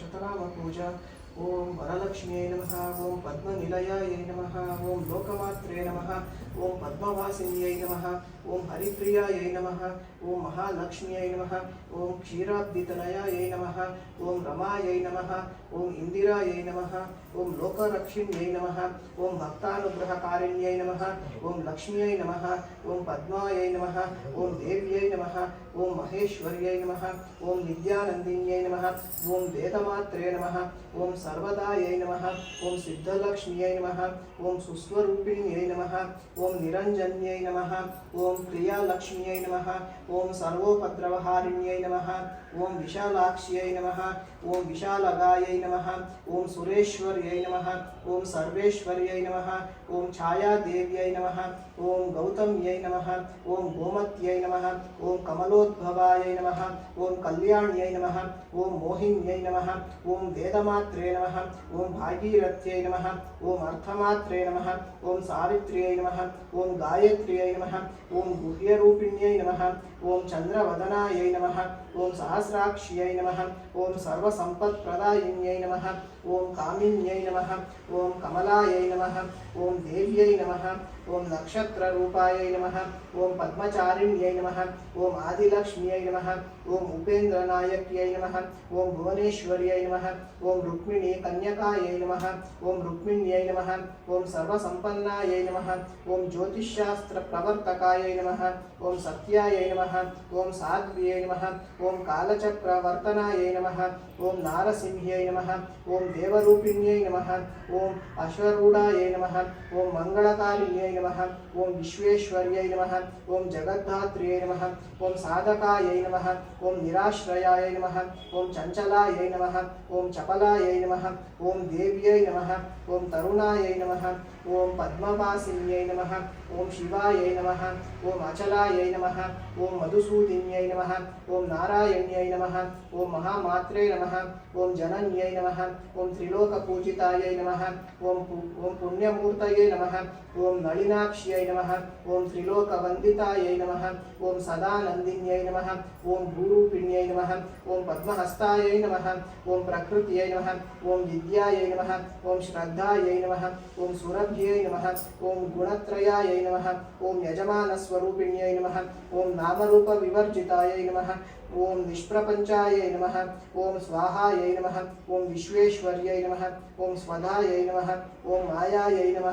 शतनामपूजा। ॐ वरलक्ष्म्यै नमः ॐ पद्मनिलयायै नमः ॐ लोकमात्रे नमः ॐ पद्मवासिन्यै नमः। ఓం హరిప్రియాయై నమ ఓం మహాలక్ష్మ్యై నమ ఓం క్షీరాబ్దితనయాయై నమ ఓం రమాయై నమ ఓం ఇందిరాయై నమ ఓం లోకరక్షిణ్యై నమ ఓం భక్తానుగ్రహకారిణ్యై నమ ఓం లక్ష్మ్యై నమ ఓం పద్మాయై నమ ఓం దేవ్యై నమ ఓం మహేశ్వర్యై నమ ఓం విద్యానందిన్యై నమ ఓం వేదమాత్రే నమ ఓం సర్వదాయై నమ ఓం సిద్ధలక్ష్మ్యై నమ ఓం సుస్వరూపిణ్యై నమ ఓం నిరంజన్యై నమ ఓం ఓం క్రియాలక్ష్మ్యై నమ ఓం సర్వోపద్రవహారిణ్యై నమ. ఓం విశాలాక్ష్యై నమ ఓం విశాలగాయై నమ ఓం సురేశ్వర్యై నమ ఓం సర్వేశ్వర్యై నమ ఓం ఛాయాదేవ్యై నమ ఓం గౌతమ్యై నమ ఓం గోమత్యై నమ ఓం కమలోద్భవాయై నమ ఓం కళ్యాణ్యై నమ ఓం మోహిన్యై నమ ఓం వేదమాత్రే నమ ఓం భాగీరథ్యై నమ ఓం అర్థమాత్రే నమ ఓం సావిత్ర్యై నమ ఓం గాయత్ర్యై నమ ఓం గుహ్యరూపిణ్యై నమ ఓం చంద్రవదనాయై నమ ఓం సహస్రాక్షియై నమ. ఓం సర్వసంపత్ప్రదాయిన్యై నమ. ओम कामिन्याय नमः ओम कमलाय नमः ओम देव्यै नमः ओम नक्षत्र रूपाय नमः ओम पद्मचारिण्याय नमः ओम आदिलक्ष्म्याय नमः ओम उपेन्द्रनायकयै नमः ओम भुवनेश्वर्याय नमः ओम रुक्मिणी कन्याकायै नमः ओम रुक्मिण्याय नमः ओम सर्वसंपन्नाय नमः ओम ज्योतिषशास्त्र प्रवर्तकाय नमः ओम सत्याय नमः ओम साध्वीय नमः ओम कालचक्रवर्तनाय नमः ओम नारसिंहय नमः ओम దేవరూపిణ్యై నమ ఓం అశ్వరూఢాయై నమ ఓం మంగళకారిణ్యై నమ ఓం విశ్వేశ్వర్యై నమ ఓం జగద్ధాత్ర్యై నమ ఓం సాధకాయై నమ ఓం నిరాశ్రయాయ నమ ఓం చంచలాయై నమ ఓం చపలాయై నమ ఓం దేవ్యై నమ ఓం తరుణాయై నమ ఓం పద్మవాసిన్యై నమ ఓం శివాయై నమ ఓం అచలాయై నమ ఓం మధుసూదిన్యై నమ ఓం నారాయణ్యై నమ ఓం మహామాత్రే నమ ఓం జనన్యై నమ ఓం త్రిలోక త్రిలోకపూజితాయై నమ ఓం ఓం పుణ్యమూర్తయే నమ ఓం నళినాక్ష్యై నమ ఓం త్రిలోక త్రిలోకవందితాయై నమ ఓం సదానందిన్యై నమ ఓం భూరూపిణ్యై నమ ఓం పద్మహస్తాయై నమ ఓం ప్రకృత్యై నమ ఓం విద్యాయై నమ ఓం శ్రద్ధాయై నమ ఓం సురభ गुणवद्ये नमः। ॐ गुणत्रयायै नमः। ॐ यजमानस्वरूपिण्यै नमः। ॐ नामरूपविवर्जितायै नमः। ఓం విశ్వప్రపంచాయై నమ ఓం స్వాహాయై నమ ఓం విశ్వేశ్వర్యై నమ ఓం స్వధాయై నమ ఓం మాయాయై నమ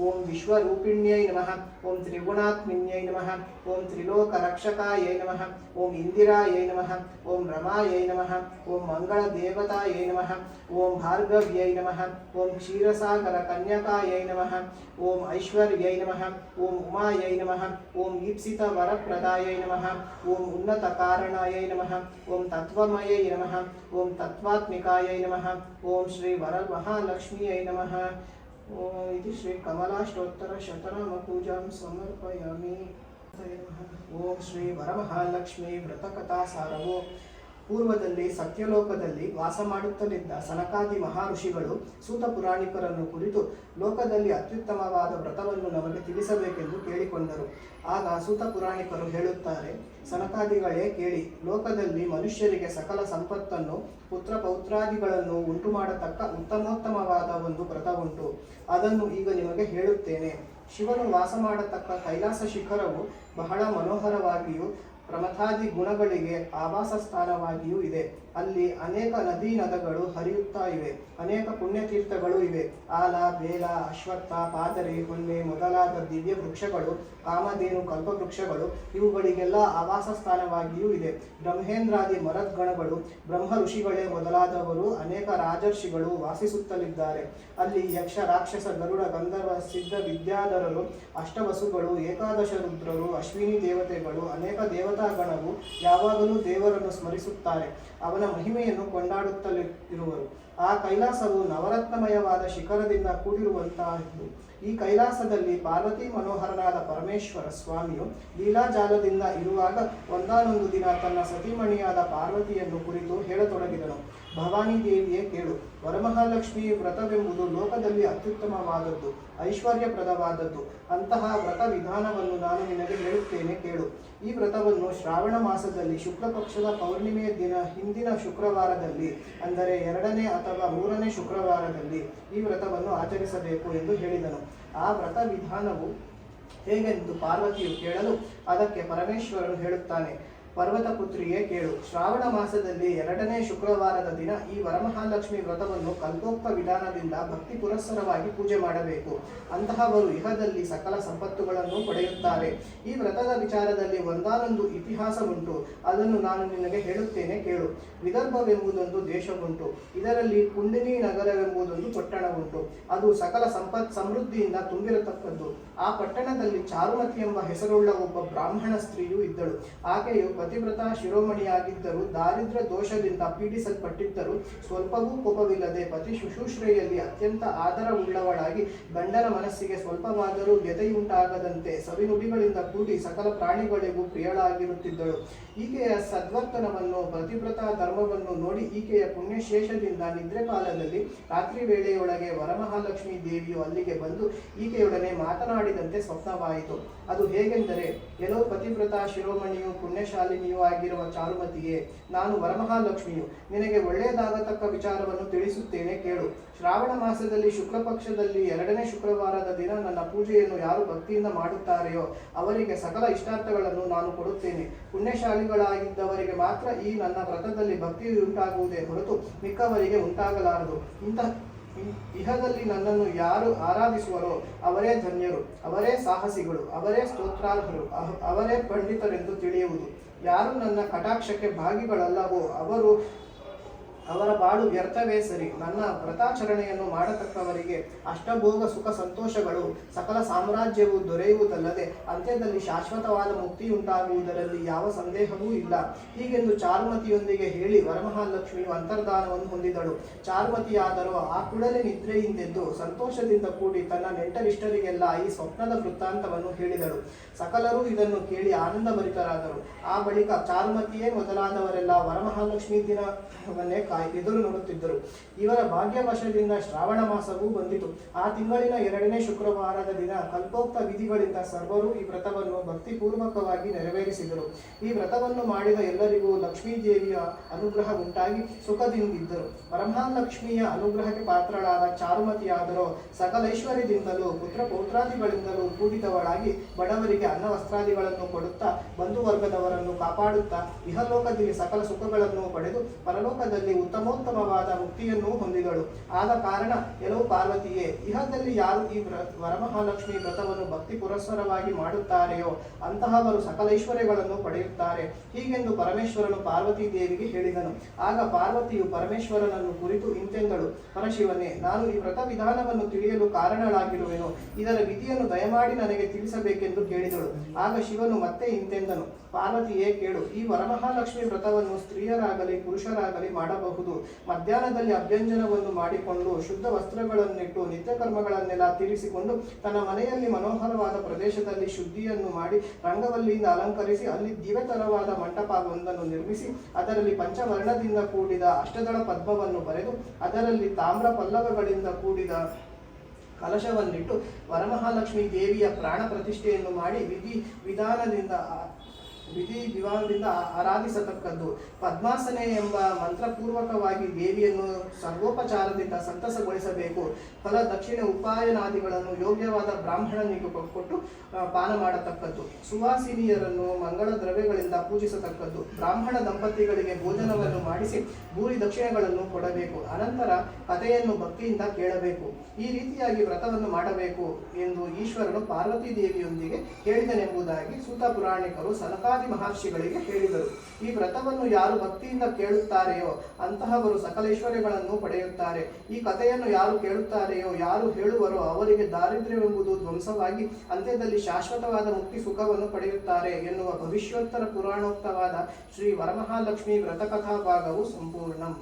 ఓం విశ్వరూపిణ్యై నమ ఓం త్రిగుణాత్మిన్యై నమ ఓం త్రిలోకరక్షకాయై నమ ఓం ఇందిరాయై నమ ఓం రమాయై నమ ఓం మంగళదేవతాయై నమ ఓం భార్గవ్యై నమ ఓం క్షీరసాగర కన్యకాయై నమ ఓం ఐశ్వర్యై నమ ఓం ఉమాయై నమ ఓం ఈప్సిత వరప్రదాయై నమ ఓం ఉన్నత కారణాయ तत्वमूर्तये नमः। ॐ तत्त्वमयै नमः। ॐ तत्त्वात्मिकायै नमः। ॐ श्रीवरमहालक्ष्म्यै नमः। ॐ समर्पयामी श्रीकमलाष्टोत्तरशतनामपूजां श्री वरमहालक्ष्मी व्रतकथा व्रतकथासारवो। ಪೂರ್ವದಲ್ಲಿ ಸತ್ಯಲೋಕದಲ್ಲಿ ವಾಸ ಮಾಡುತ್ತಲಿದ್ದ ಸನಕಾದಿ ಮಹರ್ಷಿಗಳು ಸೂತ ಪುರಾಣಿಕರನ್ನು ಕುರಿತು ಲೋಕದಲ್ಲಿ ಅತ್ಯುತ್ತಮವಾದ ವ್ರತವನ್ನು ನಮಗೆ ತಿಳಿಸಬೇಕೆಂದು ಕೇಳಿಕೊಂಡರು. ಆಗ ಸೂತ ಪುರಾಣಿಕರು ಹೇಳುತ್ತಾರೆ, ಸನಕಾದಿಗಳೇ, ಕೇಳಿ, ಲೋಕದಲ್ಲಿ ಮನುಷ್ಯರಿಗೆ ಸಕಲ ಸಂಪತ್ತನ್ನು ಪುತ್ರ ಪೌತ್ರಾದಿಗಳನ್ನು ಉಂಟು ಮಾಡತಕ್ಕ ಉತ್ತಮೋತ್ತಮವಾದ ಒಂದು ವ್ರತ ಉಂಟು ಅದನ್ನು ಈಗ ನಿಮಗೆ ಹೇಳುತ್ತೇನೆ. ಶಿವನು ವಾಸ ಮಾಡತಕ್ಕ ಕೈಲಾಸ ಶಿಖರವು ಬಹಳ ಮನೋಹರವಾಗಿಯೂ ಪ್ರಮಥಾದಿ ಗುಣಗಳಿಗೆ ಆವಾಸ ಸ್ಥಾನವಾಗಿಯೂ ಇದೆ. ಅಲ್ಲಿ ಅನೇಕ ನದಿ ನದಗಳು ಹರಿಯುತ್ತಾ ಇವೆ. ಅನೇಕ ಪುಣ್ಯತೀರ್ಥಗಳು ಇವೆ. ಆಲ, ಬೇಲ, ಅಶ್ವತ್ಥ, ಪಾದರಿ ಹೊನ್ನೆ ಮೊದಲಾದ ದಿವ್ಯ ವೃಕ್ಷಗಳು, ಕಾಮಧೇನು, ಕಲ್ಪವೃಕ್ಷಗಳು ಇವುಗಳಿಗೆಲ್ಲ ಆವಾಸ ಸ್ಥಾನವಾಗಿಯೂ ಇದೆ. ಬ್ರಹ್ಮೇಂದ್ರಾದಿ ಮರದ್ಗಣಗಳು, ಬ್ರಹ್ಮ ಋಷಿಗಳೇ ಮೊದಲಾದವರು ಅನೇಕ ರಾಜರ್ಷಿಗಳು ವಾಸಿಸುತ್ತಲಿದ್ದಾರೆ. ಅಲ್ಲಿ ಯಕ್ಷ, ರಾಕ್ಷಸ, ಗರುಡ, ಗಂಧರ್ವ, ಸಿದ್ಧ ವಿದ್ಯಾಧರರು, ಅಷ್ಟವಸುಗಳು, ಏಕಾದಶ ರುದ್ರರು, ಅಶ್ವಿನಿ ದೇವತೆಗಳು, ಅನೇಕ ದೇವತಾಗಣವು ಯಾವಾಗಲೂ ದೇವರನ್ನು ಸ್ಮರಿಸುತ್ತಾರೆ. ಅವನ ಮಹಿಮೆಯನ್ನು ಕೊಂಡಾಡುತ್ತಲೇ ಇರುವರು. ಆ ಕೈಲಾಸವು ನವರತ್ನಮಯವಾದ ಶಿಖರದಿಂದ ಕೂಡಿರುವಂತಹದ್ದು ಈ ಕೈಲಾಸದಲ್ಲಿ ಪಾರ್ವತಿ ಮನೋಹರನಾದ ಪರಮೇಶ್ವರ ಸ್ವಾಮಿಯು ಲೀಲಾಜಾಲದಿಂದ ಇರುವಾಗ ಒಂದಾನೊಂದು ದಿನ ತನ್ನ ಸತಿಮಣಿಯಾದ ಪಾರ್ವತಿಯನ್ನು ಕುರಿತು ಹೇಳತೊಡಗಿದನು. ಭವಾನಿ ದೇವಿಯೇ ಕೇಳು. ವರಮಹಾಲಕ್ಷ್ಮಿ ವ್ರತವೆಂಬುದು ಲೋಕದಲ್ಲಿ ಅತ್ಯುತ್ತಮವಾದದ್ದು, ಐಶ್ವರ್ಯಪ್ರದವಾದದ್ದು. ಅಂತಹ ವ್ರತ ವಿಧಾನವನ್ನು ನಾನು ನಿನಗೆ ಹೇಳುತ್ತೇನೆ ಕೇಳು. ಈ ವ್ರತವನ್ನು ಶ್ರಾವಣ ಮಾಸದಲ್ಲಿ ಶುಕ್ಲಪಕ್ಷದ ಪೌರ್ಣಿಮೆಯ ದಿನ ಹಿಂದಿನ ಶುಕ್ರವಾರದಲ್ಲಿ, ಅಂದರೆ ಎರಡನೇ ಅಥವಾ ಮೂರನೇ ಶುಕ್ರವಾರದಲ್ಲಿ ಈ ವ್ರತವನ್ನು ಆಚರಿಸಬೇಕು ಎಂದು ಹೇಳಿದನು. ಆ ವ್ರತ ವಿಧಾನವು ಹೇಗೆಂದು ಪಾರ್ವತಿಯು ಕೇಳಲು ಅದಕ್ಕೆ ಪರಮೇಶ್ವರನು ಹೇಳುತ್ತಾನೆ ಪರ್ವತ ಪುತ್ರಿಯೇ ಕೇಳು. ಶ್ರಾವಣ ಮಾಸದಲ್ಲಿ ಎರಡನೇ ಶುಕ್ರವಾರದ ದಿನ ಈ ವರಮಹಾಲಕ್ಷ್ಮಿ ವ್ರತವನ್ನು ಕಲ್ಪೋಕ್ತ ವಿಧಾನದಿಂದ ಭಕ್ತಿ ಪುರಸ್ಸರವಾಗಿ ಪೂಜೆ ಮಾಡಬೇಕು. ಅಂತಹವರು ಇಹದಲ್ಲಿ ಸಕಲ ಸಂಪತ್ತುಗಳನ್ನು ಪಡೆಯುತ್ತಾರೆ. ಈ ವ್ರತದ ವಿಚಾರದಲ್ಲಿ ಒಂದಾನೊಂದು ಇತಿಹಾಸ ಉಂಟು. ಅದನ್ನು ನಾನು ನಿನಗೆ ಹೇಳುತ್ತೇನೆ, ಕೇಳು. ವಿದರ್ಭವೆಂಬುದೊಂದು ದೇಶವುಂಟು. ಇದರಲ್ಲಿ ಕುಂಡಿನಿ ನಗರವೆಂಬುದೊಂದು ಪಟ್ಟಣ ಉಂಟು ಅದು ಸಕಲ ಸಂಪತ್ ಸಮೃದ್ಧಿಯಿಂದ ತುಂಬಿರತಕ್ಕದ್ದು. ಆ ಪಟ್ಟಣದಲ್ಲಿ ಚಾರುಮತಿ ಎಂಬ ಹೆಸರುಳ್ಳ ಒಬ್ಬ ಬ್ರಾಹ್ಮಣ ಸ್ತ್ರೀಯು ಇದ್ದಳು. ಆಕೆಯು ಪತಿವ್ರತ ಶಿರೋಮಣಿಯಾಗಿದ್ದರೂ, ದಾರಿದ್ರ ದೋಷದಿಂದ ಪೀಡಿಸಲ್ಪಟ್ಟಿದ್ದರೂ ಸ್ವಲ್ಪವೂ ಕೋಪವಿಲ್ಲದೆ ಪತಿ ಶುಶ್ರೂಷೆಯಲ್ಲಿ ಅತ್ಯಂತ ಆದರವುಳ್ಳವಳಾಗಿ ಗಂಡನ ಮನಸ್ಸಿಗೆ ಸ್ವಲ್ಪವಾದರೂ ವ್ಯತೆಯುಂಟಾಗದಂತೆ ಸವಿನುಡಿಗಳಿಂದ ಕೂಡಿ ಸಕಲ ಪ್ರಾಣಿಗಳಿಗೂ ಪ್ರಿಯಳಾಗಿರುತ್ತಿದ್ದಳು. ಈಕೆಯ ಸದ್ವರ್ತನವನ್ನು, ಪತಿವ್ರತ ಧರ್ಮವನ್ನು ನೋಡಿ ಈಕೆಯ ಪುಣ್ಯಶೇಷದಿಂದ ನಿದ್ರೆ ಕಾಲದಲ್ಲಿ ರಾತ್ರಿ ವೇಳೆಯೊಳಗೆ ವರಮಹಾಲಕ್ಷ್ಮಿ ದೇವಿಯು ಅಲ್ಲಿಗೆ ಬಂದು ಈಕೆಯೊಡನೆ ಮಾತನಾಡಿದಂತೆ ಸ್ವಪ್ನವಾಯಿತು. ಅದು ಹೇಗೆಂದರೆ, ಎಲ್ಲೋ ಪತಿವ್ರತ ಶಿರೋಮಣಿಯು ಪುಣ್ಯಶಾಲಿನಿಯೂ ಆಗಿರುವ ಚಾರುಮತಿಯೇ, ನಾನು ವರಮಹಾಲಕ್ಷ್ಮಿಯು. ನಿನಗೆ ಒಳ್ಳೆಯದಾಗತಕ್ಕ ವಿಚಾರವನ್ನು ತಿಳಿಸುತ್ತೇನೆ ಕೇಳು. ಶ್ರಾವಣ ಮಾಸದಲ್ಲಿ ಶುಕ್ಲ ಪಕ್ಷದಲ್ಲಿ ಎರಡನೇ ಶುಕ್ರವಾರದ ದಿನ ನನ್ನ ಪೂಜೆಯನ್ನು ಯಾರು ಭಕ್ತಿಯಿಂದ ಮಾಡುತ್ತಾರೆಯೋ, ಅವರಿಗೆ ಸಕಲ ಇಷ್ಟಾರ್ಥಗಳನ್ನು ನಾನು ಕೊಡುತ್ತೇನೆ. ಪುಣ್ಯಶಾಲಿಗಳಾಗಿದ್ದವರಿಗೆ ಮಾತ್ರ ಈ ನನ್ನ ವ್ರತದಲ್ಲಿ ಭಕ್ತಿ ಉಂಟಾಗುವುದೇ ಹೊರತು ಮಿಕ್ಕವರಿಗೆ ಉಂಟಾಗಲಾರದು. ಇಂತಹ ಇಹದಲ್ಲಿ ನನ್ನನ್ನು ಯಾರು ಆರಾಧಿಸುವರೋ, ಅವರೇ ಧನ್ಯರು, ಅವರೇ ಸಾಹಸಿಗಳು, ಅವರೇ ಸ್ತೋತ್ರಾರ್ಹರು ಅವರೇ ಪಂಡಿತರೆಂದು ತಿಳಿಯುವುದು. ಯಾರು ನನ್ನ ಕಟಾಕ್ಷಕ್ಕೆ ಭಾಗಿಗಳಲ್ಲವೋ ಅವರು ಅವರ ಬಾಳು ವ್ಯರ್ಥವೇ ಸರಿ. ನನ್ನ ವ್ರತಾಚರಣೆಯನ್ನು ಮಾಡತಕ್ಕವರಿಗೆ ಅಷ್ಟಭೋಗ ಸುಖ ಸಂತೋಷಗಳು, ಸಕಲ ಸಾಮ್ರಾಜ್ಯವು ದೊರೆಯುವುದಲ್ಲದೆ ಅಂತ್ಯದಲ್ಲಿ ಶಾಶ್ವತವಾದ ಮುಕ್ತಿಯುಂಟಾಗುವುದರಲ್ಲಿ ಯಾವ ಸಂದೇಹವೂ ಇಲ್ಲ. ಹೀಗೆಂದು ಚಾರುಮತಿಯೊಂದಿಗೆ ಹೇಳಿ ವರಮಹಾಲಕ್ಷ್ಮಿಯು ಅಂತರ್ಧಾನವನ್ನು ಹೊಂದಿದಳು. ಚಾರುಮತಿಯಾದರೂ ಆ ಕೂಡಲೇ ನಿದ್ರೆಯಿಂದೆದ್ದು ಸಂತೋಷದಿಂದ ಕೂಡಿ ತನ್ನ ನೆಂಟರಿಷ್ಟರಿಗೆಲ್ಲ ಈ ಸ್ವಪ್ನದ ವೃತ್ತಾಂತವನ್ನು ಹೇಳಿದಳು. ಸಕಲರೂ ಇದನ್ನು ಕೇಳಿ ಆನಂದಭರಿತರಾದರು. ಆ ಬಳಿಕ ಚಾರುಮತಿಯೇ ಮೊದಲಾದವರೆಲ್ಲ ವರಮಹಾಲಕ್ಷ್ಮಿ ದಿನವನ್ನೇ ಕಾಯ್ ಎದುರು ನೋಡುತ್ತಿದ್ದರು. ಇವರ ಭಾಗ್ಯವಶದಿಂದ ಶ್ರಾವಣ ಮಾಸವೂ ಬಂದಿತು. ಆ ತಿಂಗಳಿನ ಎರಡನೇ ಶುಕ್ರವಾರದ ದಿನ ಕಲ್ಪೋಕ್ತ ವಿಧಿಗಳಿಂದ ಸರ್ವರು ಈ ವ್ರತವನ್ನು ಭಕ್ತಿಪೂರ್ವಕವಾಗಿ ನೆರವೇರಿಸಿದರು. ಈ ವ್ರತವನ್ನು ಮಾಡಿದ ಎಲ್ಲರಿಗೂ ಲಕ್ಷ್ಮೀ ದೇವಿಯ ಅನುಗ್ರಹ ಉಂಟಾಗಿ ಸುಖದಿಂದಿದ್ದರು. ಪರಮಹಾಲಕ್ಷ್ಮಿಯ ಅನುಗ್ರಹಕ್ಕೆ ಪಾತ್ರಳಾದ ಚಾರುಮತಿಯಾದರೂ ಸಕಲೈಶ್ವರ್ಯದಿಂದಲೂ ಪುತ್ರ ಪೌತ್ರಾದಿಗಳಿಂದಲೂ ಕೂಡಿದವಳಾಗಿ ಬಡವರಿಗೆ ಅನ್ನ ವಸ್ತ್ರಾದಿಗಳನ್ನು ಕೊಡುತ್ತಾ ಬಂಧುವರ್ಗದವರನ್ನು ಕಾಪಾಡುತ್ತಾ ಇಹಲೋಕದಲ್ಲಿ ಸಕಲ ಸುಖಗಳನ್ನು ಪಡೆದು ಪರಲೋಕದಲ್ಲಿ ಉತ್ತಮೋತ್ತಮವಾದ ಮುಕ್ತಿಯನ್ನು ಹೊಂದಿದಳು. ಆದ ಕಾರಣ ಎಲ್ಲೋ ಪಾರ್ವತಿಯೇ, ಇಹದಲ್ಲಿ ಯಾರು ಈ ವ್ರ, ವರಮಹಾಲಕ್ಷ್ಮಿ ವ್ರತವನ್ನು ಭಕ್ತಿ ಪುರಸ್ಸರವಾಗಿ ಮಾಡುತ್ತಾರೆಯೋ, ಅಂತಹವರು ಸಕಲೈಶ್ವರ್ಯಗಳನ್ನು ಪಡೆಯುತ್ತಾರೆ. ಹೀಗೆಂದು ಪರಮೇಶ್ವರನು ಪಾರ್ವತಿ ದೇವಿಗೆ ಹೇಳಿದನು. ಆಗ ಪಾರ್ವತಿಯು ಪರಮೇಶ್ವರನನ್ನು ಕುರಿತು ಇಂತೆಂದಳು. ಪರಶಿವನೇ, ನಾನು ಈ ವ್ರತ ವಿಧಾನವನ್ನು ತಿಳಿಯಲು ಕಾರಣಳಾಗಿರುವೆನು. ಇದರ ವಿಧಿಯನ್ನು ದಯಮಾಡಿ ನನಗೆ ತಿಳಿಸಬೇಕೆಂದು ಕೇಳಿದಳು. ಆಗ ಶಿವನು ಮತ್ತೆ ಇಂತೆಂದನು. ಪಾರ್ವತಿಯೇ ಕೇಳು, ಈ ವರಮಹಾಲಕ್ಷ್ಮಿ ವ್ರತವನ್ನು ಸ್ತ್ರೀಯರಾಗಲಿ, ಪುರುಷರಾಗಲಿ ಮಾಡಬಹುದು. ಮಧ್ಯಾಹ್ನದಲ್ಲಿ ಅಭ್ಯಂಜನವನ್ನು ಮಾಡಿಕೊಂಡು ಶುದ್ಧ ವಸ್ತ್ರಗಳನ್ನಿಟ್ಟು ನಿತ್ಯ ಕರ್ಮಗಳನ್ನೆಲ್ಲ ತೀರಿಸಿಕೊಂಡು ತನ್ನ ಮನೆಯಲ್ಲಿ ಮನೋಹರವಾದ ಪ್ರದೇಶದಲ್ಲಿ ಶುದ್ಧಿಯನ್ನು ಮಾಡಿ ರಂಗವಲ್ಲಿಯಿಂದ ಅಲಂಕರಿಸಿ ಅಲ್ಲಿ ದಿವ್ಯತರವಾದ ಮಂಟಪವೊಂದನ್ನು ನಿರ್ಮಿಸಿ ಅದರಲ್ಲಿ ಪಂಚವರ್ಣದಿಂದ ಕೂಡಿದ ಅಷ್ಟದಳ ಪದ್ಮವನ್ನು ಬರೆದು ಅದರಲ್ಲಿ ತಾಮ್ರ ಪಲ್ಲವಗಳಿಂದ ಕೂಡಿದ ಕಲಶವನ್ನಿಟ್ಟು ವರಮಹಾಲಕ್ಷ್ಮಿ ದೇವಿಯ ಪ್ರಾಣ ಪ್ರತಿಷ್ಠೆಯನ್ನು ಮಾಡಿ ವಿಧಿ ವಿಧಾನದಿಂದ ವಿಧಿ ವಿವಾಹದಿಂದ ಆರಾಧಿಸತಕ್ಕದ್ದು. ಪದ್ಮಾಸನೆ ಎಂಬ ಮಂತ್ರಪೂರ್ವಕವಾಗಿ ದೇವಿಯನ್ನು ಸರ್ವೋಪಚಾರದಿಂದ ಸಂತಸಗೊಳಿಸಬೇಕು. ಫಲ ದಕ್ಷಿಣ ಉಪಾಯನಾದಿಗಳನ್ನು ಯೋಗ್ಯವಾದ ಬ್ರಾಹ್ಮಣನಿಗೆ ಕೊಟ್ಟು ಪಾನ ಮಾಡತಕ್ಕದ್ದು. ಸುವಾಸಿನಿಯರನ್ನು ಮಂಗಳ ದ್ರವ್ಯಗಳಿಂದ ಪೂಜಿಸತಕ್ಕದ್ದು. ಬ್ರಾಹ್ಮಣ ದಂಪತಿಗಳಿಗೆ ಭೋಜನವನ್ನು ಮಾಡಿಸಿ ಭೂರಿ ದಕ್ಷಿಣೆಗಳನ್ನು ಕೊಡಬೇಕು. ಅನಂತರ ಕಥೆಯನ್ನು ಭಕ್ತಿಯಿಂದ ಕೇಳಬೇಕು. ಈ ರೀತಿಯಾಗಿ ವ್ರತವನ್ನು ಮಾಡಬೇಕು ಎಂದು ಈಶ್ವರನು ಪಾರ್ವತಿ ದೇವಿಯೊಂದಿಗೆ ಹೇಳಿದನೆಂಬುದಾಗಿ ಸೂತ ಪುರಾಣಿಕರು ಸನಕಾದಿ ಮಹರ್ಷಿಗಳಿಗೆ ಹೇಳಿದರು. ಈ ವ್ರತವನ್ನು ಯಾರು ಭಕ್ತಿಯಿಂದ ಕೇಳುತ್ತಾರೆಯೋ ಅಂತಹವರು ಸಕಲೇಶ್ವರ್ಯಗಳನ್ನು ಪಡೆಯುತ್ತಾರೆ. ಈ ಕಥೆಯನ್ನು ಯಾರು ಕೇಳುತ್ತಾರೆಯೋ, ಯಾರು ಹೇಳುವರೋ ಅವರಿಗೆ ದಾರಿದ್ರ್ಯವೆಂಬುದು ಧ್ವಂಸವಾಗಿ ಅಂತ್ಯದಲ್ಲಿ ಶಾಶ್ವತವಾದ ಮುಕ್ತಿ ಸುಖವನ್ನು ಪಡೆಯುತ್ತಾರೆ ಎನ್ನುವ ಭವಿಷ್ಯೋತ್ತರ ಪುರಾಣೋಕ್ತವಾದ ಶ್ರೀ ವರಮಹಾಲಕ್ಷ್ಮಿ ವ್ರತಕಥಾ ಭಾಗವು ಸಂಪೂರ್ಣಂ.